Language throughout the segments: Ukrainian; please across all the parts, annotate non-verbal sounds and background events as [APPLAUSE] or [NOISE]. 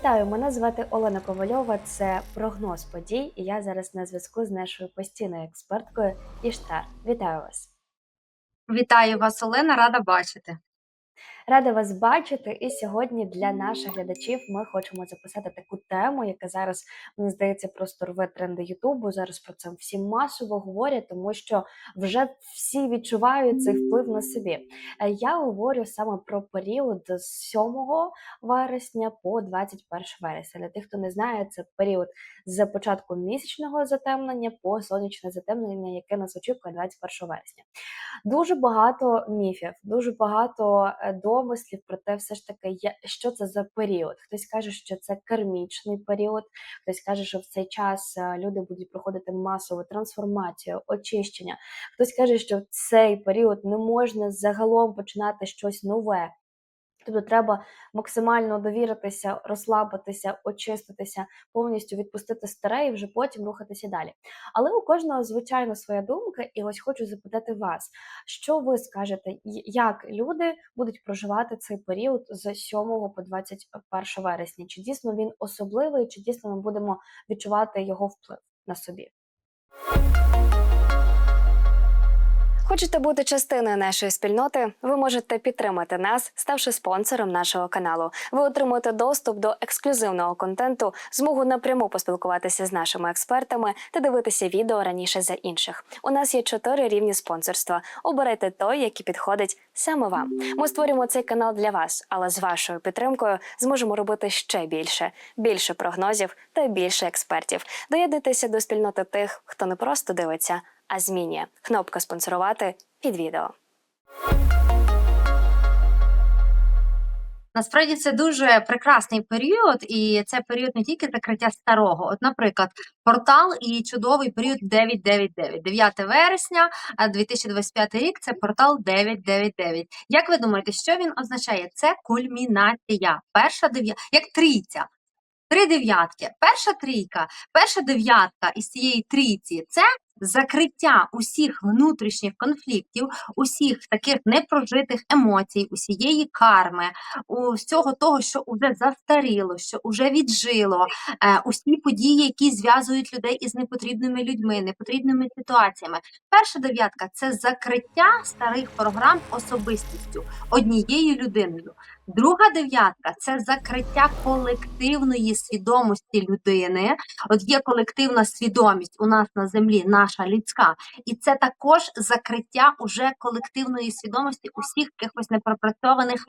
Вітаю, мене звати Олена Ковальова. Це прогноз подій. І я зараз на зв'язку з нашою постійною експерткою Іштар. Вітаю вас. Вітаю вас, Олена, рада бачити. Рада вас бачити. І сьогодні для наших глядачів ми хочемо записати таку тему, яка зараз мені здається просто рве тренди Ютубу. Зараз про це всі масово говорять, тому що вже всі відчувають цей вплив на собі. Е, Я говорю саме про період з 7 вересня по 21 вересня. Для тих, хто не знає, це період з початку місячного затемнення по сонячне затемнення, яке нас очікує 21 вересня. Дуже багато міфів, дуже багато е, домислів про те, все ж таки, що це за період. Хтось каже, що це кармічний період, хтось каже, що в цей час е, люди будуть проходити масову трансформацію, очищення. Хтось каже, що в цей період не можна загалом починати щось нове. Тобто треба максимально довіритися, розслабитися, очиститися, повністю відпустити старе і вже потім рухатися далі. Але у кожного, звичайно, своя думка, і ось хочу запитати вас, що ви скажете, як люди будуть проживати цей період з 7 по 21 вересня? Чи дійсно він особливий, чи дійсно ми будемо відчувати його вплив на собі? Хочете бути частиною нашої спільноти? Ви можете підтримати нас, ставши спонсором нашого каналу. Ви отримуєте доступ до ексклюзивного контенту, змогу напряму поспілкуватися з нашими експертами та дивитися відео раніше за інших. У нас є чотири рівні спонсорства. Обирайте той, який підходить саме вам. Ми створюємо цей канал для вас, але з вашою підтримкою зможемо робити ще більше, більше прогнозів та більше експертів. Доєднуйтеся до спільноти тих, хто не просто дивиться, а змінює. Кнопка спонсорувати під відео. Насправді це дуже прекрасний період, і це період не тільки закриття старого. От, наприклад, портал і чудовий період 999. 9 вересня а 2025 рік це портал 999. Як ви думаєте, що він означає? Це кульмінація. Перша дев'я, як трійця. Три дев'ятки. Перша трійка, перша дев'ятка із цієї трійці це закриття усіх внутрішніх конфліктів, усіх таких непрожитих емоцій, усієї карми, усього того, що вже застаріло, що вже віджило, е, усі події, які зв'язують людей із непотрібними людьми, непотрібними ситуаціями. Перша дев'ятка це закриття старих програм особистістю однією людиною. Друга дев'ятка це закриття колективної свідомості людини. От є колективна свідомість у нас на землі, наша людська, і це також закриття уже колективної свідомості усіх якихось непропрацьованих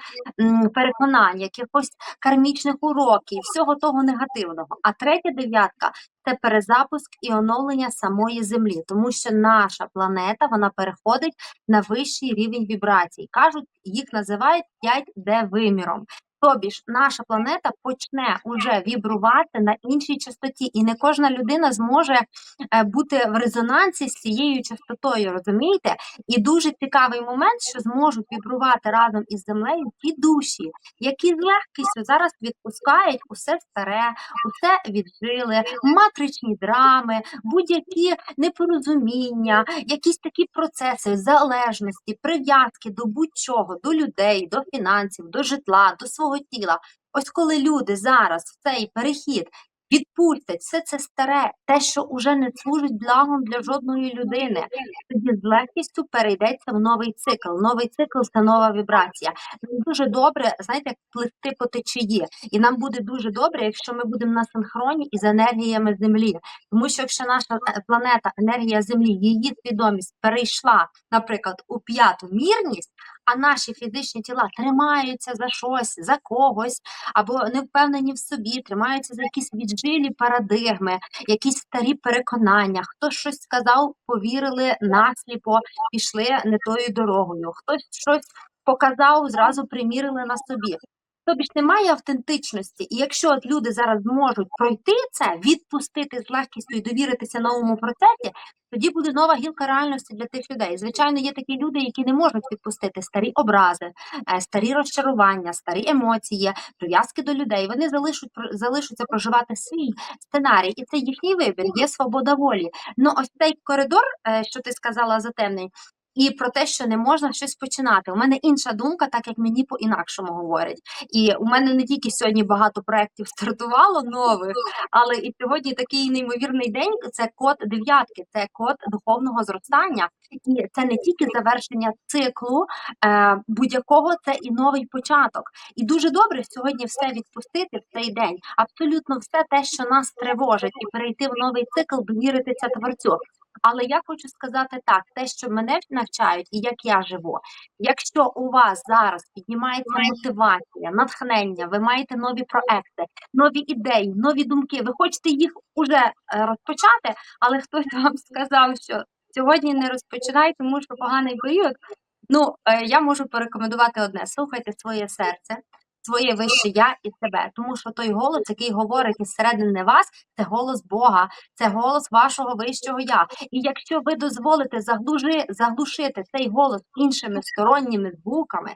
переконань, якихось кармічних уроків, всього того негативного. А третя дев'ятка це перезапуск і оновлення самої землі, тому що наша планета вона переходить на вищий рівень вібрацій. Кажуть, їх називають 5D виміром. Тобі ж наша планета почне уже вібрувати на іншій частоті, і не кожна людина зможе е, бути в резонансі з цією частотою, розумієте? І дуже цікавий момент, що зможуть вібрувати разом із землею ті душі, які з легкістю зараз відпускають усе старе, усе віджили, матричні драми, будь-які непорозуміння, якісь такі процеси залежності, прив'язки до будь-чого, до людей, до фінансів, до житла, до свого тіла. Ось коли люди зараз в цей перехід відпустять все це старе, те, що уже не служить благом для жодної людини, тоді з легкістю перейдеться в новий цикл. Новий цикл це нова вібрація. Нам дуже добре, знаєте, як плисти по течії. І нам буде дуже добре, якщо ми будемо на синхроні із енергіями Землі. Тому що якщо наша планета, енергія Землі, її свідомість перейшла, наприклад, у п'яту мірність, а наші фізичні тіла тримаються за щось, за когось, або не впевнені в собі, тримаються за якісь віджилі парадигми, якісь старі переконання. Хтось щось сказав, повірили насліпо, пішли не тою дорогою. Хтось щось показав, зразу примірили на собі. Тобі ж немає автентичності, і якщо от люди зараз зможуть пройти це, відпустити з легкістю і довіритися новому процесі, тоді буде нова гілка реальності для тих людей. Звичайно, є такі люди, які не можуть відпустити старі образи, е, старі розчарування, старі емоції, прив'язки до людей. Вони залишуть залишаться проживати свій сценарій, і це їхній вибір, є свобода волі. Ну ось цей коридор, е, що ти сказала затемний. І про те, що не можна щось починати. У мене інша думка, так як мені по-інакшому говорять. І у мене не тільки сьогодні багато проєктів стартувало нових, але і сьогодні такий неймовірний день. Це код дев'ятки, це код духовного зростання, і це не тільки завершення циклу е, будь-якого, це і новий початок. І дуже добре сьогодні все відпустити в цей день. Абсолютно все те, що нас тривожить, і перейти в новий цикл, довіритися творцю. Але я хочу сказати так: те, що мене навчають, і як я живу. Якщо у вас зараз піднімається мотивація, натхнення, ви маєте нові проекти, нові ідеї, нові думки, ви хочете їх уже е, розпочати, але хтось [LAUGHS] вам сказав, що сьогодні не розпочинай, тому що поганий період. Ну, е, я можу порекомендувати одне: слухайте своє серце, своє вище я і себе, тому що той голос, який говорить із середини вас, це голос Бога, це голос вашого вищого я. І якщо ви дозволите заглуши, заглушити цей голос іншими сторонніми звуками,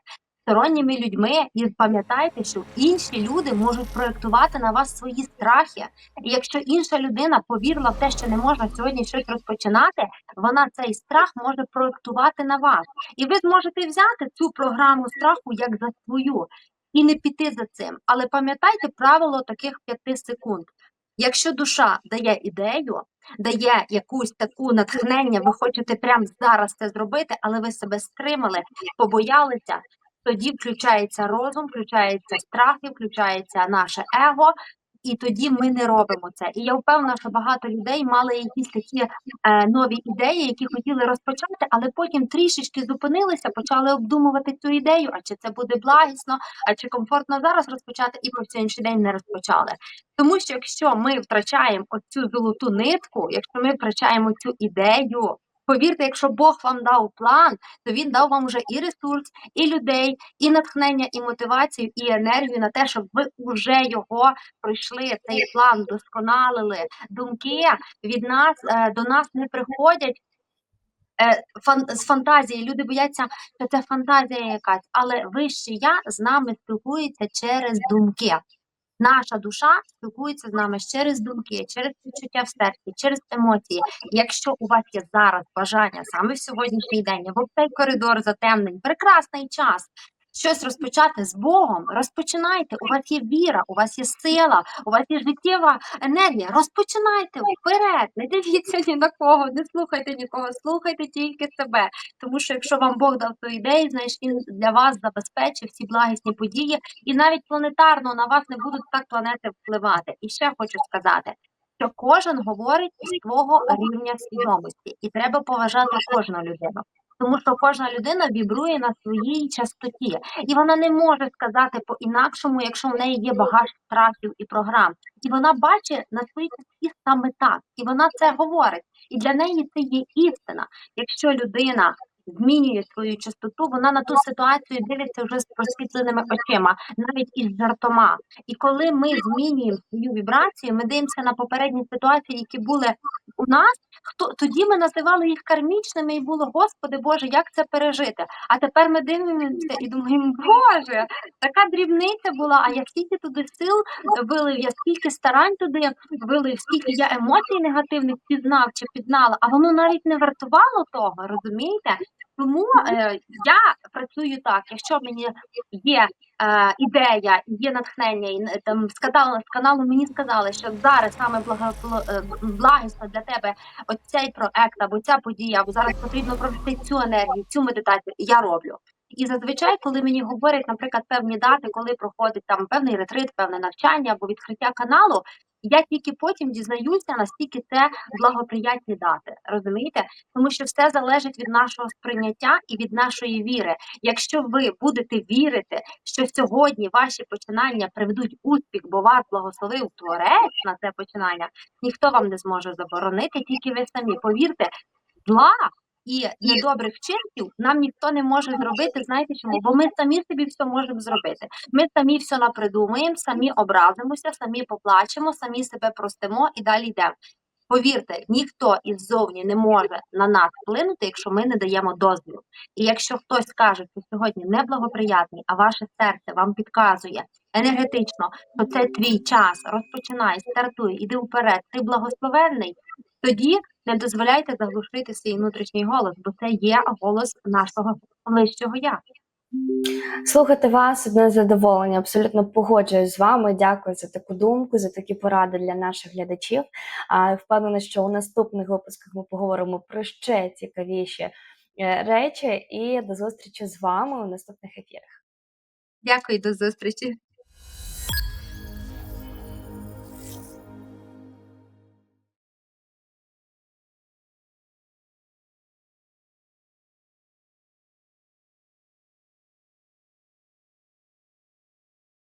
сторонніми людьми, і пам'ятайте, що інші люди можуть проєктувати на вас свої страхи. І якщо інша людина повірила в те, що не можна сьогодні щось розпочинати, вона цей страх може проєктувати на вас. І ви зможете взяти цю програму страху як за свою і не піти за цим. Але пам'ятайте правило таких п'яти секунд. Якщо душа дає ідею, дає якусь таку натхнення, ви хочете прямо зараз це зробити, але ви себе стримали, побоялися, тоді включається розум, включається страхи, включається наше его. І тоді ми не робимо це. І я впевнена, що багато людей мали якісь такі е, нові ідеї, які хотіли розпочати, але потім трішечки зупинилися, почали обдумувати цю ідею. А чи це буде благісно, а чи комфортно зараз розпочати, і по сьогоднішній день не розпочали. Тому що якщо ми втрачаємо оцю золоту нитку, якщо ми втрачаємо цю ідею, повірте, якщо Бог вам дав план, то він дав вам вже і ресурс, і людей, і натхнення, і мотивацію, і енергію на те, щоб ви вже його пройшли. Цей план досконалили. Думки від нас е, до нас не приходять. е, Фан, з фантазії люди бояться, що це фантазія якась, але вище я з нами спілкується через думки. Наша душа спілкується з нами через думки, через відчуття в серці, через емоції. Якщо у вас є зараз бажання саме в сьогоднішній день, або в цей коридор затемнень, прекрасний час. Щось розпочати з Богом, розпочинайте. У вас є віра, у вас є сила, у вас є життєва енергія. Розпочинайте вперед, не дивіться ні на кого, не слухайте нікого, слухайте тільки себе. Тому що якщо вам Бог дав ту ідею, значить він для вас забезпечив ці благісні події, і навіть планетарно на вас не будуть так планети впливати. І ще хочу сказати. Що кожен говорить із свого рівня свідомості, і треба поважати кожну людину, тому що кожна людина вібрує на своїй частоті, і вона не може сказати по-інакшому, якщо в неї є багаж страхів і програм. І вона бачить на своїй частоті саме так, і вона це говорить. І для неї це є істина. Якщо людина змінює свою частоту, вона на ту ситуацію дивиться вже з просвітленими очима, навіть із жартома. І коли ми змінюємо свою вібрацію, ми дивимося на попередні ситуації, які були у нас. Хто тоді ми називали їх кармічними, і було Господи Боже, як це пережити? А тепер ми дивимося і думаємо, Боже, така дрібниця була. А я скільки туди сил вилив, я скільки старань туди вилив, скільки я емоцій негативних пізнав чи пізнала, а воно навіть не вартувало того, розумієте? Тому е, я працюю так, якщо мені є е, ідея, є натхнення, і е, там з каналу, з каналу мені сказали, що зараз саме благосло, е, благісно для тебе оцей проект або ця подія, або зараз потрібно провести цю енергію, цю медитацію, я роблю. І зазвичай, коли мені говорять, наприклад, певні дати, коли проходить там певний ретрит, певне навчання або відкриття каналу, я тільки потім дізнаюся, наскільки це благоприятні дати. Розумієте? Тому що все залежить від нашого сприйняття і від нашої віри. Якщо ви будете вірити, що сьогодні ваші починання приведуть успіх, бо вас благословив творець на це починання, ніхто вам не зможе заборонити, тільки ви самі. Повірте, зла і недобрих вчинків нам ніхто не може зробити. Знаєте чому? Бо ми самі собі все можемо зробити. Ми самі все напридумуємо, самі образимося, самі поплачемо, самі себе простимо і далі йдемо. Повірте, ніхто іззовні не може на нас вплинути, якщо ми не даємо дозволу. І якщо хтось каже, що сьогодні неблагоприятний, а ваше серце вам підказує енергетично, що це твій час, розпочинай, стартуй, іди вперед, ти благословенний, тоді Не дозволяйте заглушити свій внутрішній голос, бо це є голос нашого вищого я. Слухати вас одне задоволення. Абсолютно погоджуюсь з вами. Дякую за таку думку, за такі поради для наших глядачів. А впевнена, що у наступних випусках ми поговоримо про ще цікавіші е, речі. І до зустрічі з вами у наступних ефірах. Дякую, до зустрічі.